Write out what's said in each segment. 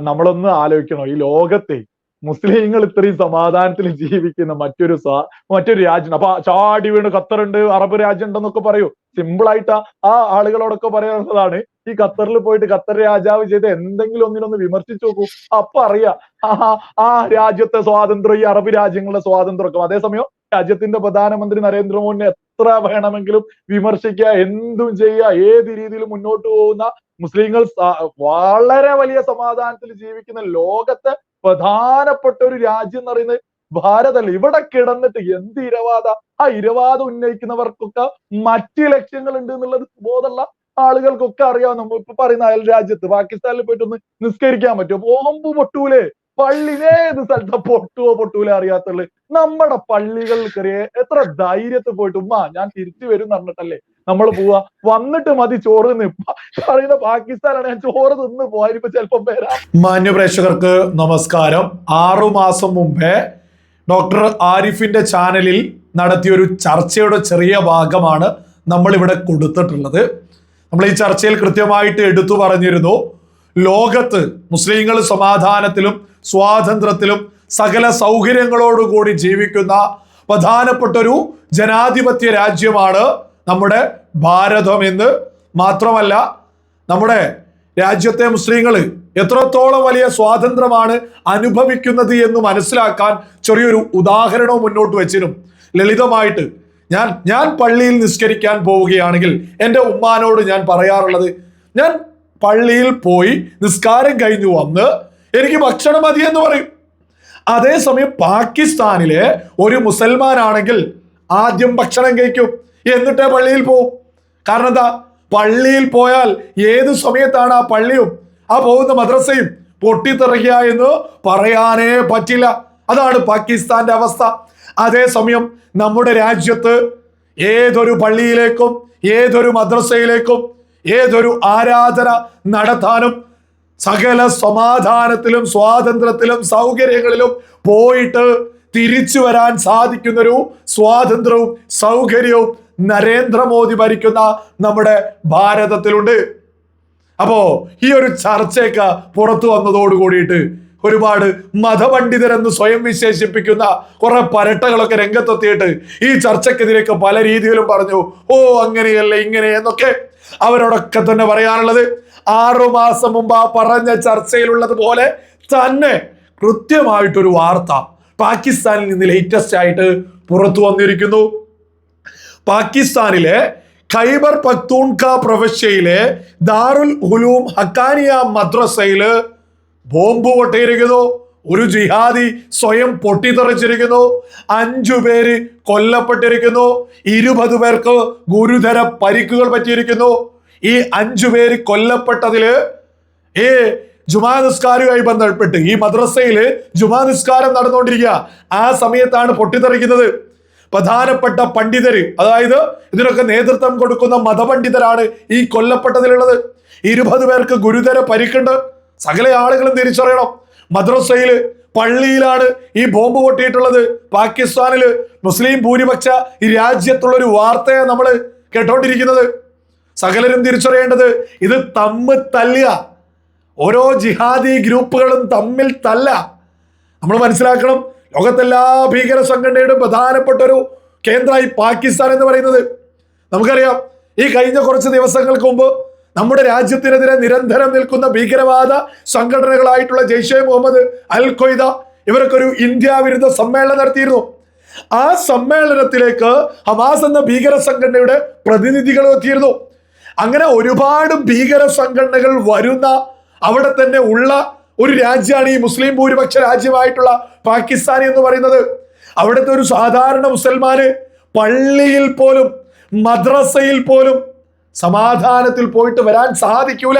നമ്മളൊന്ന് ആലോചിക്കണം. ഈ ലോകത്തെ മുസ്ലിങ്ങൾ ഇത്രയും സമാധാനത്തിൽ ജീവിക്കുന്ന മറ്റൊരു മറ്റൊരു രാജ്യം അപ്പൊ ചാടി വീണ് ഖത്തറുണ്ട് അറബ് രാജ്യം ഉണ്ടെന്നൊക്കെ പറയൂ. സിമ്പിൾ ആയിട്ട് ആ- ആ ആളുകളോടൊക്കെ പറയാനുള്ളതാണ് ഈ ഖത്തറിൽ പോയിട്ട് ഖത്തർ രാജാവ് ചെയ്ത എന്തെങ്കിലും ഒന്നിനൊന്ന് വിമർശിച്ചു നോക്കൂ. അപ്പൊ അറിയാം. ആ ആ രാജ്യത്തെ സ്വാതന്ത്ര്യം ഈ അറബ് രാജ്യങ്ങളുടെ സ്വാതന്ത്ര്യമൊക്കെ. അതേസമയം രാജ്യത്തിന്റെ പ്രധാനമന്ത്രി നരേന്ദ്രമോദിനെ എത്ര വേണമെങ്കിലും വിമർശിക്കുക എന്തും ചെയ്യുക ഏത് രീതിയിൽ മുന്നോട്ട് പോകുന്ന മുസ്ലിങ്ങൾ വളരെ വലിയ സമാധാനത്തിൽ ജീവിക്കുന്ന ലോകത്തെ പ്രധാനപ്പെട്ട ഒരു രാജ്യം എന്ന് പറയുന്നത് ഭാരതല്ല. ഇവിടെ കിടന്നിട്ട് എന്ത് ഇരവാദ? ആ ഇരവാദം ഉന്നയിക്കുന്നവർക്കൊക്കെ മറ്റ് ലക്ഷ്യങ്ങൾ ഉണ്ട് എന്നുള്ളത് ബോധമുള്ള ആളുകൾക്കൊക്കെ അറിയാം. നമ്മൾ ഇപ്പൊ പറയുന്ന അയൽ രാജ്യത്ത് പാകിസ്ഥാനിൽ പോയിട്ട് ഒന്ന് നിസ്കരിക്കാൻ പറ്റുമോ? ബോംബ് പൊട്ടൂലേ. പള്ളിയിലെ സ്ഥലത്തെ പൊട്ടുവോ പൊട്ടൂലേ അറിയാത്തുള്ളു നമ്മുടെ പള്ളികളിൽ കയറിയ എത്ര ധൈര്യത്തിൽ പോയിട്ട് ഉമ്മ ഞാൻ തിരിച്ചു വരും പറഞ്ഞിട്ടല്ലേ? നമ്മൾ പോവാ. വന്നിട്ട് മതി ചോറ് പറയുന്ന പാകിസ്ഥാനാണ് ഞാൻ ചോറ് തിന്ന് പോയാലിപ്പോ ചിലപ്പോ വരാം. മാന്യപ്രേക്ഷകർക്ക് നമസ്കാരം. ആറു മാസം മുമ്പേ ഡോക്ടർ ആരിഫിന്റെ ചാനലിൽ നടത്തിയ ഒരു ചർച്ചയുടെ ചെറിയ ഭാഗമാണ് നമ്മൾ ഇവിടെ കൊടുത്തിട്ടുള്ളത്. നമ്മൾ ഈ ചർച്ചയിൽ കൃത്യമായിട്ട് എടുത്തു പറഞ്ഞിരുന്നു. ലോകത്ത് മുസ്ലിങ്ങൾ സമാധാനത്തിലും സ്വാതന്ത്ര്യത്തിലും സകല സൗകര്യങ്ങളോടുകൂടി ജീവിക്കുന്ന പ്രധാനപ്പെട്ട ഒരു ജനാധിപത്യ രാജ്യമാണ് നമ്മുടെ ഭാരതം എന്ന് മാത്രമല്ല നമ്മുടെ രാജ്യത്തെ മുസ്ലിങ്ങൾ എത്രത്തോളം വലിയ സ്വാതന്ത്ര്യമാണ് അനുഭവിക്കുന്നത് എന്ന് മനസ്സിലാക്കാൻ ചെറിയൊരു ഉദാഹരണവും മുന്നോട്ട് വെച്ചിരും ലളിതമായിട്ട് ഞാൻ ഞാൻ പള്ളിയിൽ നിസ്കരിക്കാൻ പോവുകയാണെങ്കിൽ എന്റെ ഉമ്മാനോട് ഞാൻ പറയാറുള്ളത് ഞാൻ പള്ളിയിൽ പോയി നിസ്കാരം കഴിഞ്ഞു വന്ന് എനിക്ക് ഭക്ഷണം മതി എന്ന് പറയും. അതേസമയം പാകിസ്ഥാനിലെ ഒരു മുസൽമാനാണെങ്കിൽ ആദ്യം ഭക്ഷണം കഴിക്കും. എന്നിട്ടേ പള്ളിയിൽ പോവും. കാരണം എന്താ? പള്ളിയിൽ പോയാൽ ഏത് സമയത്താണ് ആ പള്ളിയും ആ പോകുന്ന മദ്രസയും പൊട്ടിത്തെറിക്കുക എന്ന് പറയാനേ പറ്റില്ല. അതാണ് പാകിസ്ഥാന്റെ അവസ്ഥ. അതേസമയം നമ്മുടെ രാജ്യത്ത് ഏതൊരു പള്ളിയിലേക്കും ഏതൊരു മദ്രസയിലേക്കും ഏതൊരു ആരാധന നടത്താനും സകല സമാധാനത്തിലും സ്വാതന്ത്ര്യത്തിലും സൗകര്യങ്ങളിലും പോയിട്ട് തിരിച്ചു വരാൻ സാധിക്കുന്നൊരു സ്വാതന്ത്ര്യവും സൗകര്യവും നരേന്ദ്രമോദി ഭരിക്കുന്ന നമ്മുടെ ഭാരതത്തിലുണ്ട്. അപ്പോ ഈ ഒരു ചർച്ചയൊക്കെ പുറത്തു വന്നതോട് കൂടിയിട്ട് ഒരുപാട് മതപണ്ഡിതരെന്ന് സ്വയം വിശേഷിപ്പിക്കുന്ന കുറെ പരട്ടകളൊക്കെ രംഗത്തെത്തിയിട്ട് ഈ ചർച്ചക്കെതിരെയൊക്കെ പല രീതിയിലും പറഞ്ഞു ഓ അങ്ങനെയല്ല ഇങ്ങനെ എന്നൊക്കെ അവരോടൊക്കെ തന്നെ പറയാനുള്ളത്. ആറു മാസം മുമ്പ് ആ പറഞ്ഞ ചർച്ചയിലുള്ളത് പോലെ തന്നെ കൃത്യമായിട്ടൊരു വാർത്ത പാകിസ്ഥാനിൽ നിന്ന് ലേറ്റസ്റ്റ് ആയിട്ട് പുറത്തു വന്നിരിക്കുന്നു. പാകിസ്ഥാനിലെ ഖൈബർ പക്തൂൺക പ്രവിശ്യയിലെ ദാറുൽ ഹുലൂം ഹക്കാനിയ മദ്രസയിൽ ബോംബ് പൊട്ടിയിരിക്കുന്നു ഒരു ജിഹാദി സ്വയം പൊട്ടിത്തെറിച്ചിരിക്കുന്നു അഞ്ചു പേര് കൊല്ലപ്പെട്ടിരിക്കുന്നു ഇരുപത് പേർക്ക് ഗുരുതര പരിക്കുകൾ പറ്റിയിരിക്കുന്നു. ഈ അഞ്ചു പേര് കൊല്ലപ്പെട്ടതിൽ ഈ ജുമാ നിസ്കാരവുമായി ബന്ധപ്പെട്ട് ഈ മദ്രസയിൽ ജുമാ നിസ്കാരം നടന്നുകൊണ്ടിരിക്കുക. ആ സമയത്താണ് പൊട്ടിത്തെറിക്കുന്നത്. പ്രധാനപ്പെട്ട പണ്ഡിതര് അതായത് ഇതിനൊക്കെ നേതൃത്വം കൊടുക്കുന്ന മതപണ്ഡിതരാണ് ഈ കൊല്ലപ്പെട്ടതിലുള്ളത്. ഇരുപത് പേർക്ക് ഗുരുതര പരിക്കുണ്ട്. സകല ആളുകളും തിരിച്ചറിയണം. മദ്രസയിൽ പള്ളിയിലാണ് ഈ ബോംബ് പൊട്ടിയിട്ടുള്ളത്. പാകിസ്ഥാനിൽ മുസ്ലിം ഭൂരിപക്ഷ ഈ രാജ്യത്തുള്ള ഒരു വാർത്തയാണ് നമ്മൾ കേട്ടോണ്ടിരിക്കുന്നത്. സകലരും തിരിച്ചറിയേണ്ടത് ഇത് തമ്മ് തല്ലുക ഓരോ ജിഹാദി ഗ്രൂപ്പുകളും തമ്മിൽ തല്ല. നമ്മൾ മനസ്സിലാക്കണം ലോകത്തെല്ലാ ഭീകര സംഘടനയുടെ പ്രധാനപ്പെട്ട ഒരു കേന്ദ്രമായി പാകിസ്ഥാൻ എന്ന് പറയുന്നത്. നമുക്കറിയാം ഈ കഴിഞ്ഞ കുറച്ച് ദിവസങ്ങൾക്ക് മുമ്പ് നമ്മുടെ രാജ്യത്തിനെതിരെ നിരന്തരം നിൽക്കുന്ന ഭീകരവാദ സംഘടനകളായിട്ടുള്ള ജെയ്ഷെ മുഹമ്മദ് അൽ ഖ്വയ്ദ ഇവരൊക്കെ ഒരു ഇന്ത്യ വിരുദ്ധ സമ്മേളനം നടത്തിയിരുന്നു. ആ സമ്മേളനത്തിലേക്ക് ഹമാസ് എന്ന ഭീകര സംഘടനയുടെ പ്രതിനിധികൾ എത്തിയിരുന്നു. അങ്ങനെ ഒരുപാട് ഭീകര സംഘടനകൾ വരുന്ന അവിടെ തന്നെ ഉള്ള ഒരു രാജ്യമാണ് ഈ മുസ്ലിം ഭൂരിപക്ഷ രാജ്യമായിട്ടുള്ള പാകിസ്ഥാൻ എന്ന് പറയുന്നത്. അവിടുത്തെ ഒരു സാധാരണ മുസൽമാന് പള്ളിയിൽ പോലും മദ്രസയിൽ പോലും സമാധാനത്തിൽ പോയിട്ട് വരാൻ സാധിക്കൂല.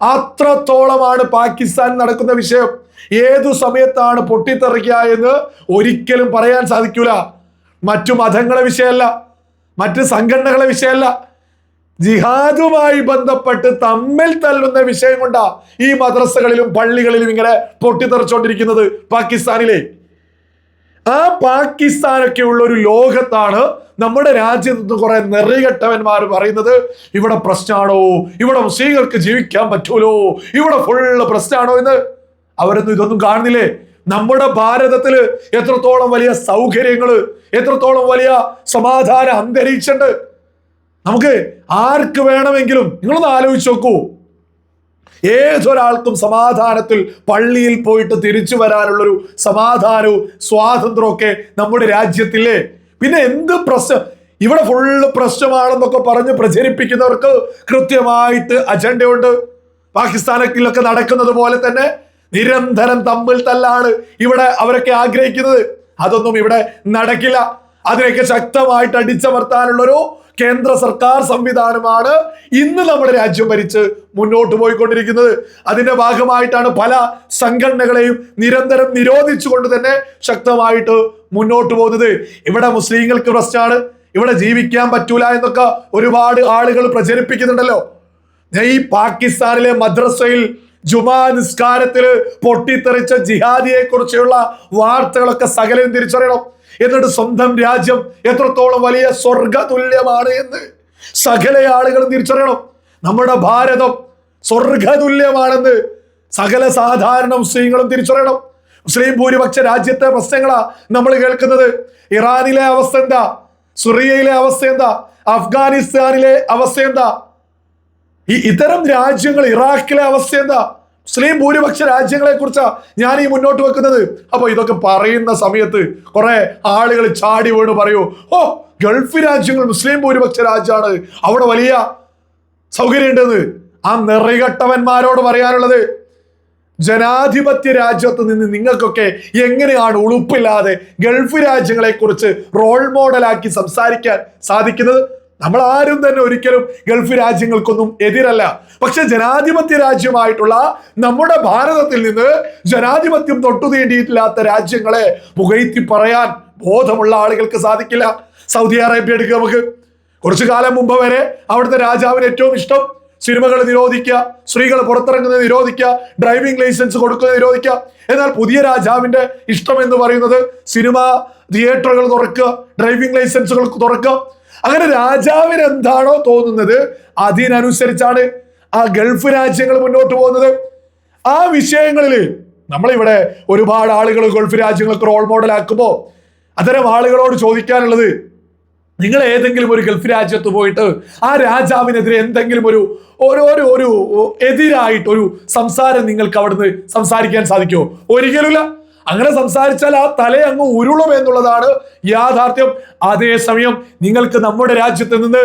അത്രത്തോളമാണ് പാകിസ്ഥാൻ നടക്കുന്ന വിഷയം. ഏതു സമയത്താണ് പൊട്ടിത്തെറിക്കുക എന്ന് ഒരിക്കലും പറയാൻ സാധിക്കൂല. മറ്റു മതങ്ങളെ വിഷയമല്ല മറ്റ് സംഘടനകളെ വിഷയമല്ല ജിഹാദുമായി ബന്ധപ്പെട്ട് തമ്മിൽ തല്ലുന്ന വിഷയം കൊണ്ടാ ഈ മദ്രസകളിലും പള്ളികളിലും ഇങ്ങനെ പൊട്ടിത്തെറിച്ചോണ്ടിരിക്കുന്നത് പാകിസ്ഥാനിലെ. ആ പാകിസ്ഥാനൊക്കെ ഉള്ള ഒരു ലോകത്താണ് നമ്മുടെ രാജ്യത്ത് നിന്ന് കുറെ നെറികെട്ടവന്മാർ പറയുന്നത് ഇവിടെ പ്രശ്നമാണോ ഇവിടെ മുസ്ലിങ്ങൾക്ക് ജീവിക്കാൻ പറ്റൂലോ? ഇവിടെ ഫുള്ള് പ്രശ്നമാണോ എന്ന് അവരൊന്നും ഇതൊന്നും കാണുന്നില്ലേ? നമ്മുടെ ഭാരതത്തിൽ എത്രത്തോളം വലിയ സൗകര്യങ്ങൾ എത്രത്തോളം വലിയ സമാധാന അന്തരീക്ഷമുണ്ട് നമുക്ക് ആർക്ക് വേണമെങ്കിലും നിങ്ങളൊന്ന് ആലോചിച്ച് നോക്കൂ. ഏതൊരാൾക്കും സമാധാനത്തിൽ പള്ളിയിൽ പോയിട്ട് തിരിച്ചു വരാനുള്ളൊരു സമാധാനവും സ്വാതന്ത്ര്യവും ഒക്കെ നമ്മുടെ രാജ്യത്തില്ലേ? പിന്നെ എന്ത് പ്രശ്നം ഇവിടെ ഫുള്ള് പ്രശ്നമാണെന്നൊക്കെ പറഞ്ഞ് പ്രചരിപ്പിക്കുന്നവർക്ക് കൃത്യമായിട്ട് അജണ്ടയുണ്ട്. പാകിസ്ഥാനത്തിലൊക്കെ നടക്കുന്നത് പോലെ തന്നെ നിരന്തരം തമ്മിൽ തല്ലാണ് ഇവിടെ അവരൊക്കെ ആഗ്രഹിക്കുന്നത്. അതൊന്നും ഇവിടെ നടക്കില്ല. അതിനൊക്കെ ശക്തമായിട്ട് അടിച്ചമർത്താനുള്ളൊരു കേന്ദ്ര സർക്കാർ സംവിധാനമാണ് ഇന്ന് നമ്മുടെ രാജ്യം ഭരിച്ച് മുന്നോട്ട് പോയിക്കൊണ്ടിരിക്കുന്നത്. അതിന്റെ ഭാഗമായിട്ടാണ് പല സംഘടനകളെയും നിരന്തരം നിരോധിച്ചുകൊണ്ട് തന്നെ ശക്തമായിട്ട് മുന്നോട്ട് പോകുന്നത്. ഇവിടെ മുസ്ലിങ്ങൾക്ക് പ്രശ്നമാണ്. ഇവിടെ ജീവിക്കാൻ പറ്റൂല എന്നൊക്കെ ഒരുപാട് ആളുകൾ പ്രചരിപ്പിക്കുന്നുണ്ടല്ലോ. ഈ പാകിസ്ഥാനിലെ മദ്രസയിൽ ജുമാ നിസ്കാരത്തിൽ പൊട്ടിത്തെറിച്ച ജിഹാദിയെ കുറിച്ചുള്ള വാർത്തകളൊക്കെ സകലം തിരിച്ചറിയണം. എന്നിട്ട് സ്വന്തം രാജ്യം എത്രത്തോളം വലിയ സ്വർഗ തുല്യമാണ് എന്ന് സകല ആളുകളും തിരിച്ചറിയണം. നമ്മുടെ ഭാരതം സ്വർഗതുല്യമാണെന്ന് സകല സാധാരണ മുസ്ലിങ്ങളും തിരിച്ചറിയണം. മുസ്ലിം ഭൂരിപക്ഷ രാജ്യത്തെ പ്രശ്നങ്ങളാ നമ്മൾ കേൾക്കുന്നത്. ഇറാനിലെ അവസ്ഥ എന്താ? സുറിയയിലെ അവസ്ഥ എന്താ? അഫ്ഗാനിസ്ഥാനിലെ അവസ്ഥ എന്താ? ഈ ഇത്തരം രാജ്യങ്ങൾ ഇറാഖിലെ അവസ്ഥ എന്താ? മുസ്ലിം ഭൂരിപക്ഷ രാജ്യങ്ങളെ കുറിച്ചാ ഞാൻ ഈ മുന്നോട്ട് വെക്കുന്നത്. അപ്പൊ ഇതൊക്കെ പറയുന്ന സമയത്ത് കുറെ ആളുകൾ ചാടി വീണ് പറയൂ ഓ ഗൾഫ് രാജ്യങ്ങൾ മുസ്ലിം ഭൂരിപക്ഷ രാജ്യമാണ്. അവിടെ വലിയ സൗകര്യം ഉണ്ടെന്ന് ആ നിറകെട്ടവന്മാരോട് പറയാനുള്ളത് ജനാധിപത്യ രാജ്യത്ത് നിന്ന് നിങ്ങൾക്കൊക്കെ എങ്ങനെയാണ് ഉളുപ്പില്ലാതെ ഗൾഫ് രാജ്യങ്ങളെ കുറിച്ച് റോൾ മോഡലാക്കി സംസാരിക്കാൻ സാധിക്കുന്നത്? നമ്മൾ ആരും തന്നെ ഒരിക്കലും ഗൾഫ് രാജ്യങ്ങൾക്കൊന്നും എതിരല്ല. പക്ഷെ ജനാധിപത്യ രാജ്യമായിട്ടുള്ള നമ്മുടെ ഭാരതത്തിൽ നിന്ന് ജനാധിപത്യം തൊട്ടുതീണ്ടിയിട്ടില്ലാത്ത രാജ്യങ്ങളെ പുകഴ്ത്തി പറയാൻ ബോധമുള്ള ആളുകൾക്ക് സാധിക്കില്ല. സൗദി അറേബ്യ എടുക്കുക നമുക്ക്. കുറച്ചു കാലം മുമ്പ് വരെ അവിടുത്തെ രാജാവിന് ഏറ്റവും ഇഷ്ടം സിനിമകൾ നിരോധിക്കുക സ്ത്രീകൾ പുറത്തിറങ്ങുന്നത് നിരോധിക്കുക ഡ്രൈവിംഗ് ലൈസൻസ് കൊടുക്കുന്നത് നിരോധിക്കുക. എന്നാൽ പുതിയ രാജാവിന്റെ ഇഷ്ടം എന്ന് പറയുന്നത് സിനിമ തിയേറ്ററുകൾ തുറക്കുക ഡ്രൈവിംഗ് ലൈസൻസുകൾ തുറക്കുക അങ്ങനെ രാജാവിന് എന്താണോ തോന്നുന്നത്? അതിനനുസരിച്ചാണ് ആ ഗൾഫ് രാജ്യങ്ങൾ മുന്നോട്ട് പോകുന്നത്. ആ വിഷയങ്ങളിൽ നമ്മളിവിടെ ഒരുപാട് ആളുകൾ ഗൾഫ് രാജ്യങ്ങൾക്ക് റോൾ മോഡൽ ആക്കുമ്പോൾ അത്തരം ആളുകളോട് ചോദിക്കാനുള്ളത് നിങ്ങൾ ഏതെങ്കിലും ഒരു ഗൾഫ് രാജ്യത്ത് പോയിട്ട് ആ രാജാവിനെതിരെ എന്തെങ്കിലും ഒരു ഓരോരോ ഒരു എതിരായിട്ട് ഒരു സംസാരം നിങ്ങൾക്ക് അവിടുന്ന് സംസാരിക്കാൻ സാധിക്കുമോ? ഒരിക്കലുമില്ല. അങ്ങനെ സംസാരിച്ചാൽ ആ തല അങ്ങ് ഉരുളും എന്നുള്ളതാണ് യാഥാർത്ഥ്യം. അതേസമയം നിങ്ങൾക്ക് നമ്മുടെ രാജ്യത്ത് നിന്ന്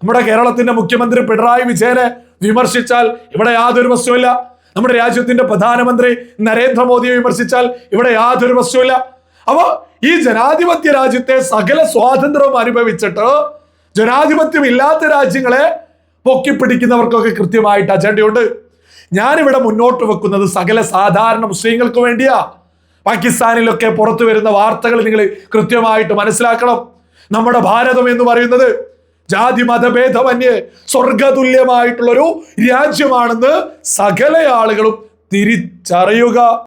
നമ്മുടെ കേരളത്തിന്റെ മുഖ്യമന്ത്രി പിണറായി വിജയനെ വിമർശിച്ചാൽ ഇവിടെ യാതൊരു പ്രശ്നമില്ല നമ്മുടെ രാജ്യത്തിന്റെ പ്രധാനമന്ത്രി നരേന്ദ്രമോദിയെ വിമർശിച്ചാൽ ഇവിടെ യാതൊരു പ്രശ്നമില്ല അപ്പൊ ഈ ജനാധിപത്യ രാജ്യത്തെ സകല സ്വാതന്ത്ര്യവും അനുഭവിച്ചിട്ട് ജനാധിപത്യം ഇല്ലാത്ത രാജ്യങ്ങളെ പൊക്കിപ്പിടിക്കുന്നവർക്കൊക്കെ കൃത്യമായിട്ട് അജണ്ടയുണ്ട്. ഞാനിവിടെ മുന്നോട്ട് വെക്കുന്നത് സകല സാധാരണ മുസ്ലിങ്ങൾക്ക് വേണ്ടിയാ. പാകിസ്ഥാനിലൊക്കെ പുറത്തു വരുന്ന വാർത്തകൾ നിങ്ങൾ കൃത്യമായിട്ട് മനസ്സിലാക്കണം. നമ്മുടെ ഭാരതം എന്ന് പറയുന്നത് ജാതി മതഭേദമന്യേ സ്വർഗതുല്യമായിട്ടുള്ളൊരു രാജ്യമാണെന്ന് സകല ആളുകളും തിരിച്ചറിയുക.